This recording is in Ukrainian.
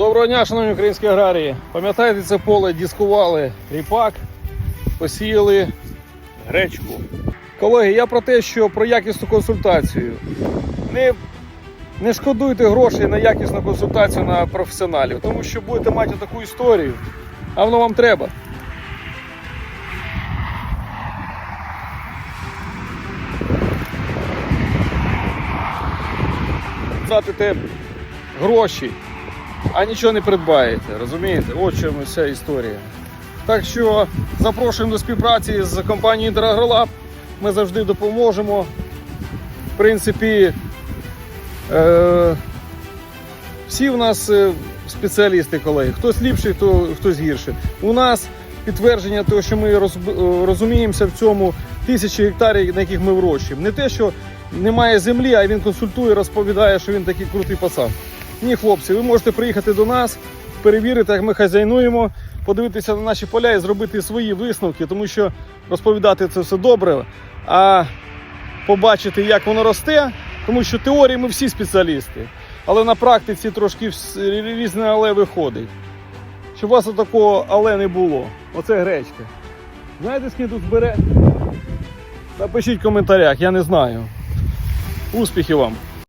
Доброго дня, шановні українські аграрії. Пам'ятаєте це поле, дискували ріпак, посіяли гречку. Колеги, я про те, що про якісну консультацію. Не, не шкодуйте грошей на якісну консультацію на професіоналів, тому що будете мати таку історію, а воно вам треба. Тратите гроші, а нічого не придбаєте. Розумієте? От чому вся історія. Так що запрошуємо до співпраці з компанією Інтерагролаб. Ми завжди допоможемо. В принципі, е, всі в нас е, спеціалісти, колеги. Хтось ліпший, хто, хтось гірший. У нас підтвердження того, що ми роз- розуміємося в цьому тисячі гектарів, на яких ми вирощуємо. Не те, що немає землі, а він консультує, розповідає, що він такий крутий пацан. Ні, хлопці, ви можете приїхати до нас, перевірити, як ми хазяйнуємо, подивитися на наші поля і зробити свої висновки, тому що розповідати це все добре, а побачити, як воно росте, тому що теорії ми всі спеціалісти, але на практиці трошки різне але виходить. Щоб у вас такого але не було. Оце гречка. Знаєте, скільки тут збере? Напишіть в коментарях, я не знаю. Успіхів вам!